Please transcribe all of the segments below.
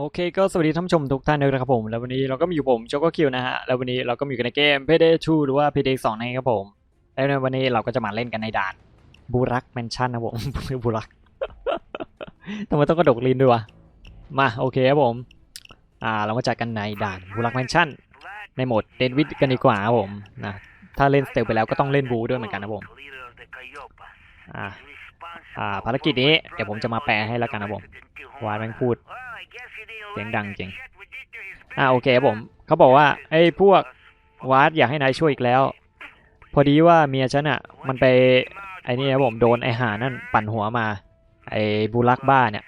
โอเคก็สวัสดีท่านผู้ชมทุกท่านด้วยนะครับผม แล้ววันนี้เราก็มีอยู่ผมโจโกคิวนะฮะ แล้ววันนี้เราก็มีอยู่กันในเกม Payday 2 หรือว่า Payday 2นะครับผม แล้วในวันนี้เราก็จะมาเล่นกันในด่านบูรักแมนชั่นนะผมบูรักทำไมต้องกระดกลิ้นด้วยวะ มาโอเคครับผม อ่าเรามาจัดกันในด่านบูรักแมนชั่น ในโหมดเดนวิดกันดีกว่าครับผมนะถ้าเล่นสเตลไปแล้วก็ต้องเล่นบูด้วยเหมือนกันนะผมอ่าอ่าภารกิจนี้เดี๋ยวผมจะมาแปลให้แล้วกันนะผมวานแม่งพูด สียงดังจริง อ่าโอเคครับผม เขาบอกว่าไอ้พวกวาร์ดอยากให้นายช่วยอีกแล้ว พอดีว่าเมียฉันอะ มันไปไอ้นี่ครับผมโดนไอ้หานั่นปั่นหัวมา ไอ้บูรักบ้าเนี่ย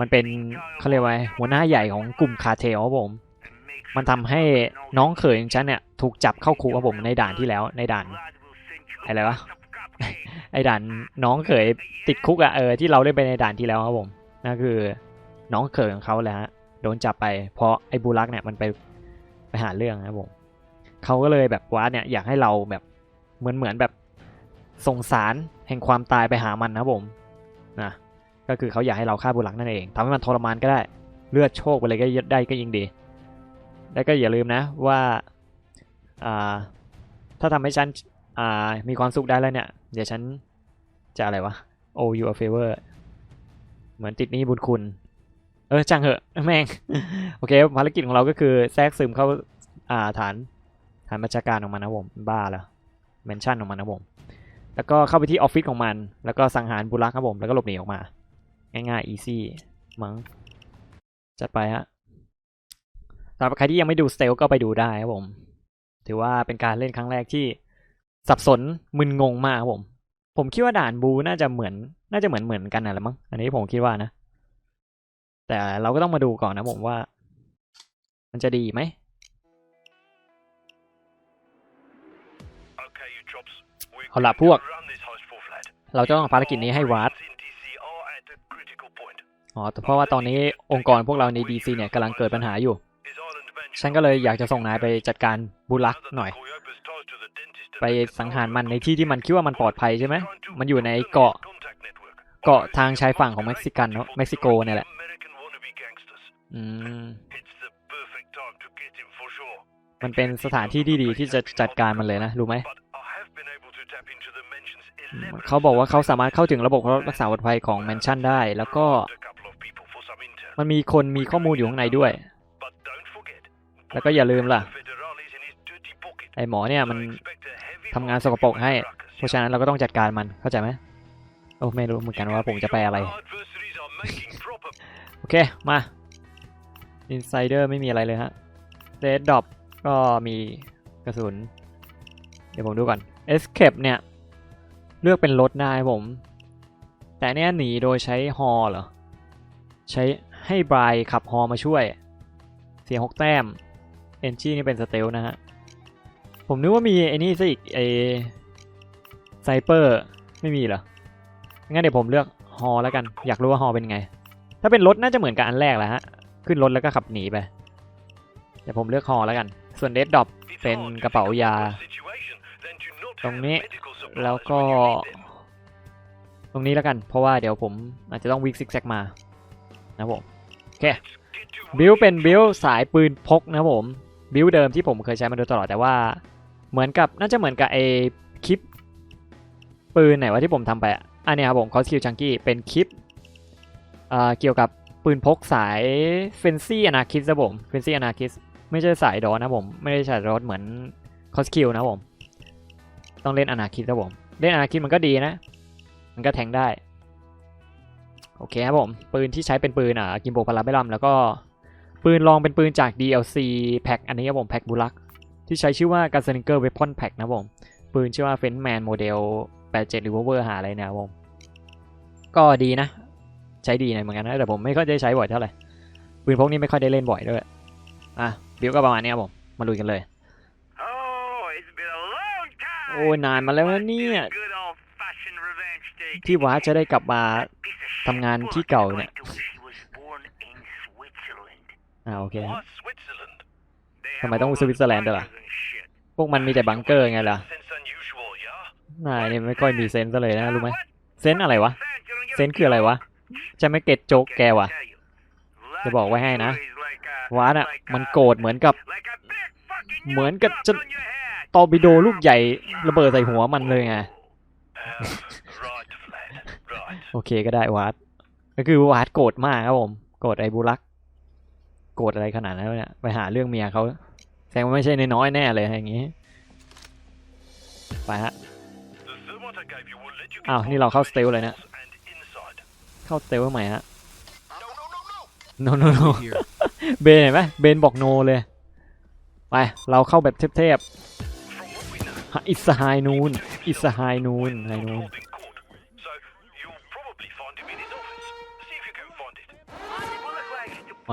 มันเป็นเขาเรียกว่าหัวหน้าใหญ่ของกลุ่มคาเทลครับผม มันทำให้น้องเขยของฉันเนี่ยถูกจับเข้าคุกครับผมในด่านที่แล้วในด่านอะไรวะไอ้ด่านน้องเขยติดคุกอะเออที่เราเล่นไปในด่านที่แล้วครับผมนั่นคือ น้องเขยของเขาแหละฮะ โดนจับไป เพราะไอ้บูรักเนี่ยมันไปไปหาเรื่องนะผมเขาก็เลยแบบว่าเนี่ยอยากให้เราแบบเหมือนเหมือนแบบส่งสารแห่งความตายไปหามันนะผมนะก็คือเขาอยากให้เราฆ่าบูรักนั่นเองทำให้มันทรมานก็ได้เลือดโชคไปเลยก็ได้ก็ยิ่งดี แล้วก็อย่าลืมนะว่าอ่าถ้าทำให้ฉันอ่ามีความสุขได้แล้วเนี่ย เดี๋ยวฉันจะอะไรวะ owe you a favor เหมือนติดหนี้บุญคุณ เออจังเหอะแม่งโอเคภารกิจของเราก็คือแทรกซึมเข้าอ่าฐานฐานบัญชาการของมันนะผมบ้าแล้วเมนชั่นของมันนะผมแล้วก็เข้าไปที่ออฟฟิศของมัน แล้วก็สังหารบุรักครับผมแล้วก็หลบหนีออกมา ง่ายๆ easy มั้งจัดไปฮะสำหรับใครที่ยังไม่ดูสเตลก็ไปดูได้ครับผม ถือว่าเป็นการเล่นครั้งแรกที่สับสนมึนงงมากครับผม ผมคิดว่าด่านบูน่าจะเหมือน น่าจะเหมือนเหมือนกันนะละมั้งอันนี้ผมคิดว่านะ แต่เราก็ต้องมาดูก่อนนะผมว่า มันจะดีไหมเอาล่ะพวก เราจะต้องเอาภารกิจนี้ให้วาดอ๋อแต่เพราะว่าตอนนี้องค์กรพวกเราในดีซีเนี่ยกำลังเกิดปัญหาอยู่ ฉันก็เลยอยากจะส่งนายไปจัดการบุรักหน่อย ไปสังหารมันในที่ที่มันคิดว่ามันปลอดภัยใช่ไหม มันอยู่ในเกาะเกาะทางชายฝั่งของเม็กซิกันเนอะเม็กซิโกเนี่ยแหละ อืม มันเป็นสถานที่ที่ดีที่จะจัดการมันเลยนะ รู้ไหม เขาบอกว่าเขาสามารถเข้าถึงระบบรักษาปลอดภัยของแมนชั่นได้ แล้วก็ มันมีคนมีข้อมูลอยู่ข้างในด้วย แล้วก็อย่าลืมล่ะ ไอหมอเนี่ยมันทำงานสกปรกให้ เพราะฉะนั้นเราก็ต้องจัดการมัน เข้าใจไหมโอ้ไม่รู้เหมือนกันว่าผมจะไปอะไร โอเค มา Insider ไม่มีอะไรเลยฮะ Red Dot ก็มีกระสุน เดี๋ยวผมดูก่อน Escape เนี่ย เลือกเป็นรถได้ผม แต่เนี่ยหนีโดยใช้ฮอเหรอ ใช้ให้บรายขับฮอมาช่วย เสียหกแต้มเอนจีนี่เป็นสเตลนะฮะ ผมนึกว่ามีไอ้นี่ซะอีกไอไซเปอร์ไม่มีเหรอ งั้นเดี๋ยวผมเลือกฮอแล้วกัน อยากรู้ว่าฮอเป็นไง ถ้าเป็นรถน่าจะเหมือนกับอันแรกแหละฮะ ขึ้นรถแล้วก็ขับหนีไปเดี๋ยวผมเลือกฮอแล้วกัน ส่วนเดดดอปเป็นกระเป๋ายา ตรงนี้แล้วก็ ตรงนี้แล้วกัน เพราะว่าเดี๋ยวผมอาจจะต้องวิ่งซิกแซกมานะผมโอเคบิลเป็นบิลสายปืนพกนะผมบิลเดิมที่ผมเคยใช้มาโดยตลอดแต่ว่า เหมือนกับน่าจะเหมือนกับไอคลิป ปืนไหนวะที่ผมทำไปอะอันนี้ครับผมคอสคิวจังกี้เป็นคลิปอ่าเกี่ยวกับ ปืนพกสายเฟนซี่อนาคิสนะผมเฟนซี่อนาคิสไม่ใช่สายดอนะผม ไม่ได้สายดอเหมือนคอสคิวนะผม ต้องเล่นอนาคิสนะผม เล่นอนาคิสมันก็ดีนะ มันก็แทงได้ โอเคครับผม ปืนที่ใช้เป็นปืนอะกิมโบพาราเบลัมแล้วก็ปืนลองเป็นปืนจาก DLC แพ็คอันนี้ครับผมแพ็คบุลักที่ใช้ชื่อว่า g u n s l i n g e r Weapon Pack นะผม ปืนชื่อว่า Fenman Model 87 Revolver หาอะไรนะครับผม ก็ดีนะ ช้ดีหน่อยเหมือนกันนะแต่ผมไม่ค่อยได้ใช้บ่อยเท่าไหร่ปืนพกนี้ไม่ค่อยได้เล่นบ่อยด้วยอะบิวก็ประมาณนี้ครับผมมาลุยกันเลยโอ้ยนานมาแล้วนะเนี่ยที่ว้าจะได้กลับมาทำงานที่เก่าเนี่ยอ่าโอเคฮะทำไมต้องสวิตเซอร์แลนด์ด้วยล่ะพวกมันมีแต่บังเกอร์ไงล่ะนายเนี่ยไม่ค่อยมีเซนส์ซะเลยนะรู้ไหมเซนส์อะไรวะ เซนส์คืออะไรวะ จะไม่เก็ตโจ๊กแกวะจะบอกไว้ให้นะวาร์ดอะ มันโกรธเหมือนกับ เหมือนกับจะตอร์ปิโดลูกใหญ่ระเบิดใส่หัวมันเลยไงโอเคก็ได้วาร์ดก็คือวาร์ดโกรธมากครับผมโกรธไอ้บุรักโกรธอะไรขนาดนั้นวะเนี่ยไปหาเรื่องเมียเขาแสดงว่าไม่ใช่น้อยๆแน่เลยอย่างงี้ไปฮะอ้าวนี่เราเข้าสเตลเลยเนี่ย เข้าสเตลทำไมฮะ no no no เบนเห็นไหมเบนบอกโนเลย ไป เราเข้าแบบเทพๆอิสไฮนูนอิสไฮนูนไฮนูน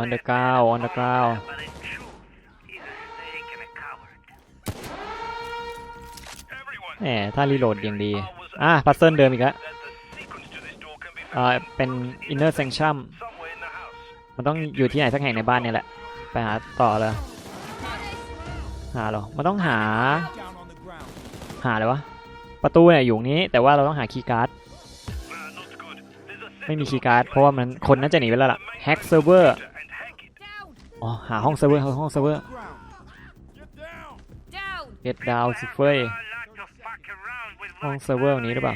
on the ground on the ground แหมถ้ารีโหลดอย่างดี อะพัซเซิลเดิมอีกแล้ว เอ่าเป็น inner sanctum มันต้องอยู่ที่ไหนสักแห่งในบ้านเนี่ยแหละ ไปหาต่อเลย หาหรอ มันต้องหา หาอะไรวะ ประตูเนี่ยอยู่นี้ แต่ว่าเราต้องหาคีย์การ์ด ไม่มีคีย์การ์ด เพราะว่ามันคนน่าจะหนีไปแล้วล่ะแฮ็กเซิร์ฟเวอร์ อ๋อ หาห้องเซิร์ฟเวอร์ห้องเซิร์ฟเวอร์ เก็ตดาวสิเฟยห้องเซิร์ฟเวอร์นี้หรือเปล่า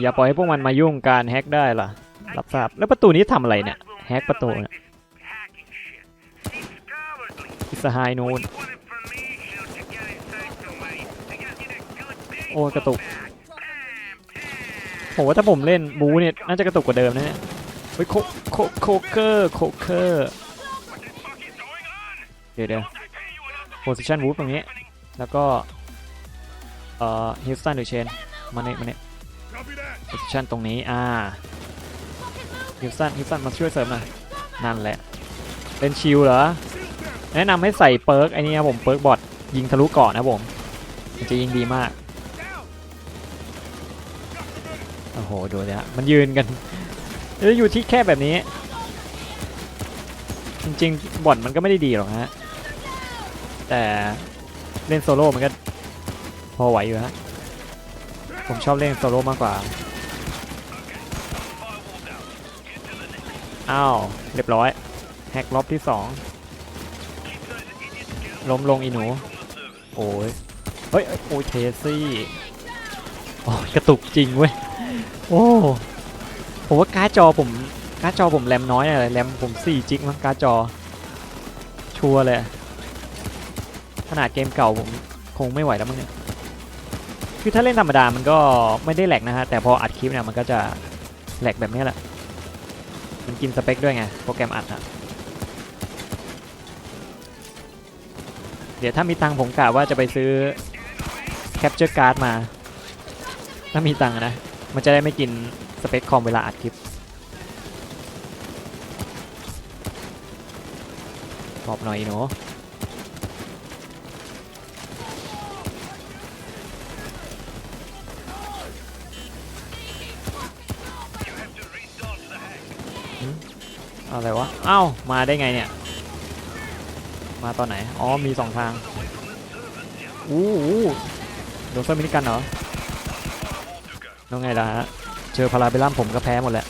อย่าปล่อยให้พวกมันมายุ่งการแฮ็กได้ล่ะ รับทราบ แล้วประตูนี้ทำอะไรเนี่ย แฮ็กประตูเนี่ยอิสหายนูนโอ้กระตุกผมว่าถ้าผมเล่นบูเนี่ยน่าจะกระตุกกว่าเดิมนะเนี่ยเฮ้ยโคโคโคเกอร์โคเกอร์เดี๋ยวเดี๋ยวโพซิชันวูตรงนี้ แล้วก็เอ่อฮิลสตันหรือเชนมาเนี่ยมาเนี่ย โพซิชันตรงนี้ อ่าฮิลสตันฮิลสตันมาช่วยเสริมหน่อย นั่นแหละ เป็นชิลเหรอ แนะนำให้ใส่เปิร์กไอ้นี่ครับผม เปิร์กบอทยิงทะลุเกาะนะครับผม มันจะยิงดีมาก โอ้โห ดูเลยฮะ มันยืนกันแล้วอยู่ที่แค่แบบนี้ จริงๆ บอทมันก็ไม่ได้ดีหรอกฮะ แต่เล่นโซโล่มันก็พอไหวอยู่ฮะ ผมชอบเล่นโซโล่มากกว่า อ้าว เรียบร้อย แฮกล็อบที่สองล้มลงอีหนู โอ้ย เฮ้ย โอ้ยเทซี่โอ้ยกระตุกจริงเว้ย โอ้ผมว่าการ์ดจอผมการ์ดจอผมแรมน้อยอะไรแรมผม4จิกมั้งการ์ดจอ ชัวร์เลย ขนาดเกมเก่าผมคงไม่ไหวแล้วมั้งเนี่ย คือถ้าเล่นธรรมดามันก็ไม่ได้แหลกนะฮะ แต่พออัดคลิปเนี่ยมันก็จะแหลกแบบนี้แหละ มันกินสเปคด้วยไง โปรแกรมอัดอะเดี๋ยวถ้ามีตังผมกะว่าจะไปซื้อ Capture Card มา ถ้ามีตังนะ มันจะได้ไม่กินสเปคคอมเวลาอัดคลิปบอกหน่อยอีหนู อะไรวะเอ้ามาได้ไงเนี่ย มาตอนไหน อ๋อ มีสองทาง อู้หูโดนเซอร์มินิกันเหรอแล้วไงล่ะฮะ เจอพาราเบลลัมผมก็แพ้หมดแหละ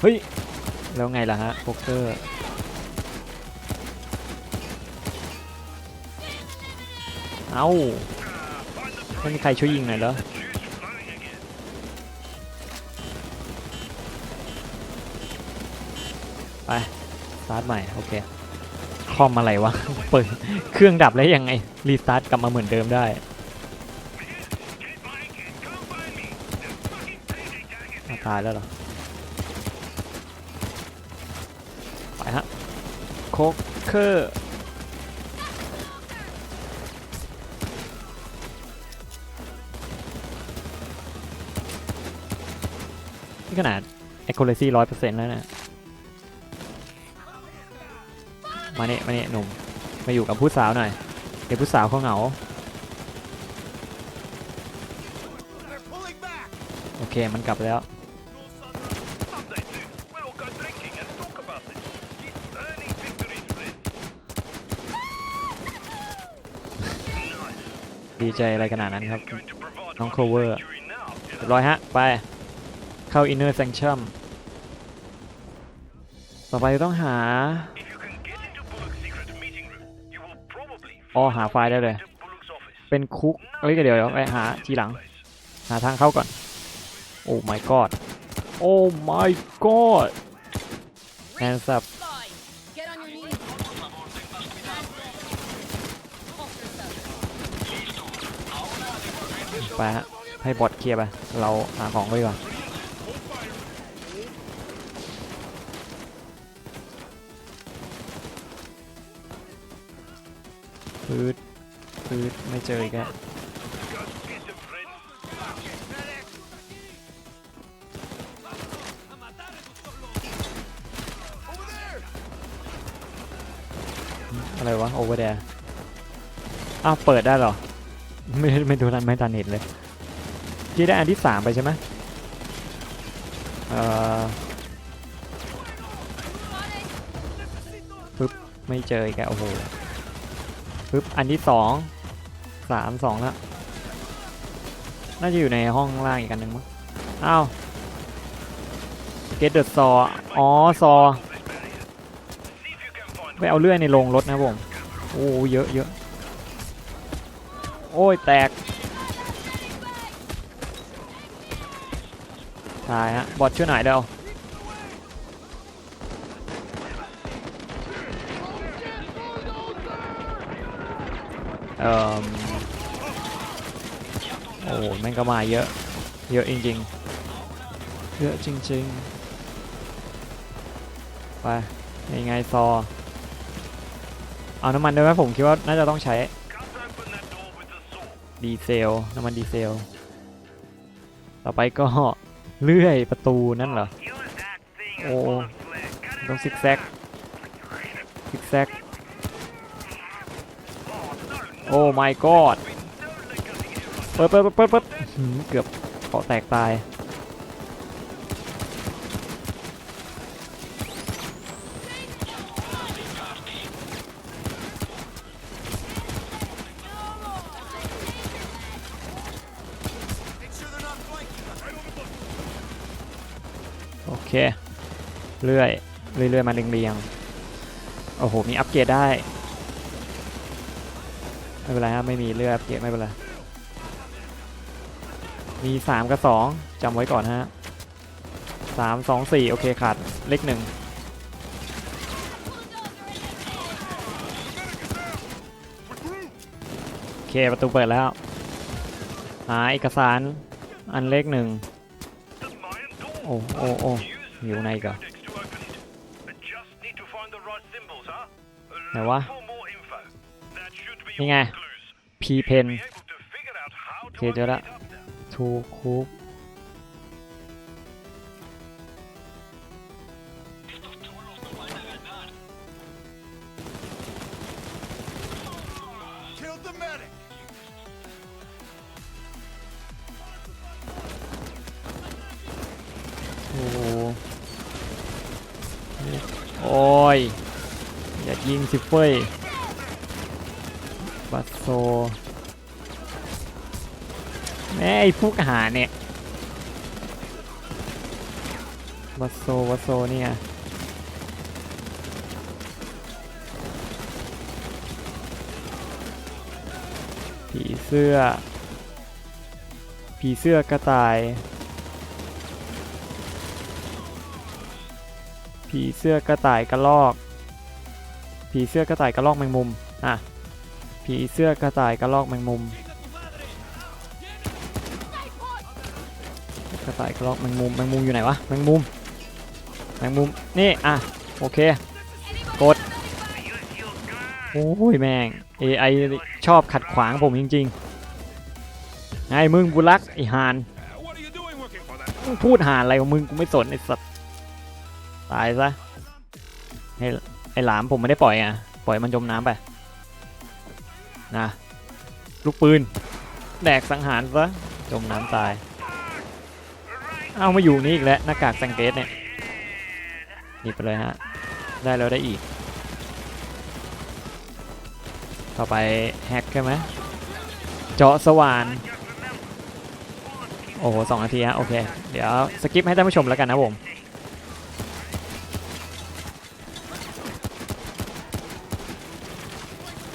เฮ้ย แล้วไงล่ะฮะโป๊กเกอร์เอ้า ไม่มีใครช่วยยิงหน่อยเหรอไปสตาร์ทใหม่ โอเค คอมอะไรวะ เปิด เครื่องดับแล้วยังไง รีสตาร์ทกลับมาเหมือนเดิมได้ตายแล้วเหรอ ไปฮะ โคกเคอร์ี่ขนาด accuracy ร้อยเปอร์เซ็นต์แล้วนะ มาเนี่ยมาเนี่ยหนุ่ม มาอยู่กับผู้สาวหน่อย เดี๋ยวผู้สาวเขาเหงา โอเค มันกลับแล้ว ดีใจอะไรขนาดนั้นครับ น้องโคเวอร์ร้อยฮะ ไป เข้า inner sanctum ต่อไปต้องหา If you can get into Bullock's secret meeting room, you will probably อ๋อ find หาไฟล์ได้เลย to Bullock's office. เป็นคุกเอ้ยเดี๋ยวเดี๋ยวไปหาทีหลัง หาทางเข้าก่อน โอ้ my god โอ้ my god hands up Fly. Get on your knees. Hold yourself. ไปฮะให้บอทเคลียร์ไป เราหาของไว้ก่อน พืดพืดไม่เจออีกแล้วอะไรวะโอเวอร์เดอ้าวเปิดได้เหรอ ไม่ไม่ดูทันไม่ทันเห็นเลยที่ได้อันที่สามไปใช่ไหมเอ่อปึ๊บ ไม่เจออีกแล้วโอ้โห ปึ๊บ อันที่สองสามสองแล้วน่าจะอยู่ในห้องล่างอีกอันหนึ่งมั้งอ้าว get the saw อ๋อ saw See if you can find ไปเอาเลื่อยในโรงรถนะผมโอ้เยอะเยอะโอ้ยแตกตายฮะบอทช่วยหน่อยเดียว เออโอ้แม่งก็มาเยอะ เยอะจริงๆ เยอะจริงๆ ไปยังไงซอ เอาน้ำมันด้วยไหมผมคิดว่าน่าจะต้องใช้ ดีเซล น้ำมันดีเซล ต่อไปก็เลื่อยประตูนั่นเหรอ Use that thing as Oh. Bullock's flare. Cut it ต้องซิกแซกซิกแซก อ้ my god เปิดเปิดเปิดเปิดเกือบเกาะแตกตาย โอเคเลื่อย เรื่อยๆมาเรียงๆโอ้โห มีอัปเกรดได้ ไม่เป็นไรฮะไม่มีเลือยอัปเกรดไม่เป็นไร มี3กับ2จำไว้ก่อนฮะ3 2 4โอเคขาดเลขหนึ่งโอเคประตูเปิดแล้ว หาเอกสารอันเลขหนึ่งโอ้โอ้โอ้อยู่ไหนกัน codex to open it. But นี่ไง P Pen เคเจอละทูคูโอ้โอยอยากยิงสิเฟ้ย บัสโซแม่ไอ้พวกหาเนี่ยบัสโซบัสโซเนี่ยผีเสื้อ ผีเสื้อกระต่าย ผีเสื้อกระต่ายกระลอก ผีเสื้อกระต่ายกระลอกแมงมุม อะ ผีเสื้อกระต่ายกระลอกแมงมุม กระต่ายกระลอกแมงมุมแมงมุมอยู่ไหนวะแมงมุมแมงมุมนี่อะโอเคกดโอ้ยแม่ง AI ชอบขัดขวางผมจริงๆไงมึงบุรักไอหานพูดหานอะไรของมึงกูไม่สนไอสัตว์ตายซะไอ้ไอ้หลามผมไม่ได้ปล่อยอะปล่อยมันจมน้ำไป นะลูกปืนแดกสังหารซะจมน้ำตาย เอามาอยู่นี่อีกแล้วหน้ากากแซงเกตเนี่ยหยิบไปเลยฮะ ได้แล้วได้อีก ต่อไปแฮกใช่ไหมเจาะสว่าน โอ้โหสองนาทีฮะ โอเค เดี๋ยวสกิปให้ท่านผู้ชมแล้วกันนะผม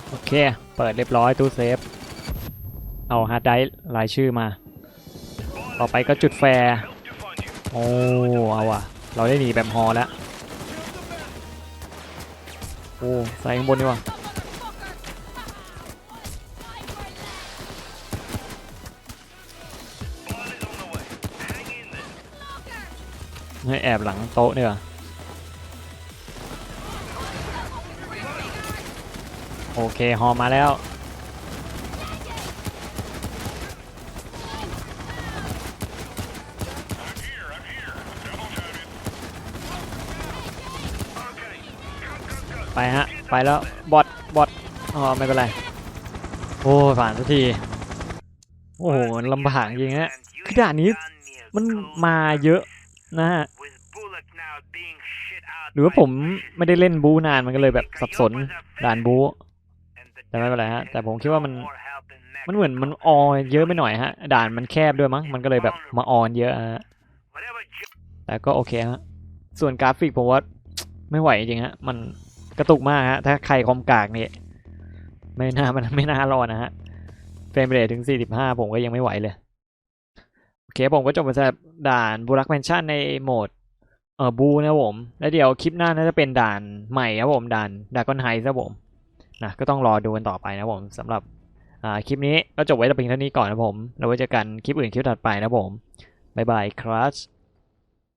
โอเค เปิดเรียบร้อยตู้เซฟ เอาฮาร์ดไดร์รายชื่อมา ต่อไปก็จุดแฟร์โอ้เอาว่ะเราได้หนีแบบฮอแล้วโอ้ใส่ข้างบนดีกว่าให้แอบหลังโต๊ะเนี่ย โอเคฮอมาแล้ว ไปฮะ ไปแล้ว บอทบอทอ๋อไม่เป็นไร โอ้ผ่านสักที โอ้โหลำบากจริงฮะคือด่านนี้มันมาเยอะนะฮะหรือว่าผมไม่ได้เล่นบูนานมันก็เลยแบบสับสนด่านบู แต่ไม่เป็นไรฮะ แต่ผมคิดว่ามัน มันเหมือนมันออเยอะไปหน่อยฮะ ด่านมันแคบด้วยมั้ง มันก็เลยแบบมาออนเยอะฮะ แต่ก็โอเคฮะ ส่วนกราฟิกผมว่าไม่ไหวจริงฮะ มันกระตุกมากฮะ ถ้าใครคอมกากเนี่ยไม่น่ามันไม่น่ารอดนะฮะ เฟรมเรทถึง 45 ผมก็ยังไม่ไหวเลย โอเคผมก็จบไปสำหรับด่านบูรักแมนชั่นในโหมดเออบูนะผม แล้วเดี๋ยวคลิปหน้าน่าจะเป็นด่านใหม่ครับผม ด่านดากอนไฮครับผม นะก็ต้องรอดูกันต่อไปนะผมสำหรับอ่าคลิปนี้ก็จบไว้แต่เพียงเท่านี้ก่อนนะผมเราไว้เจอกันคลิปอื่นคลิปถัดไปนะผมบ๊ายบายครับ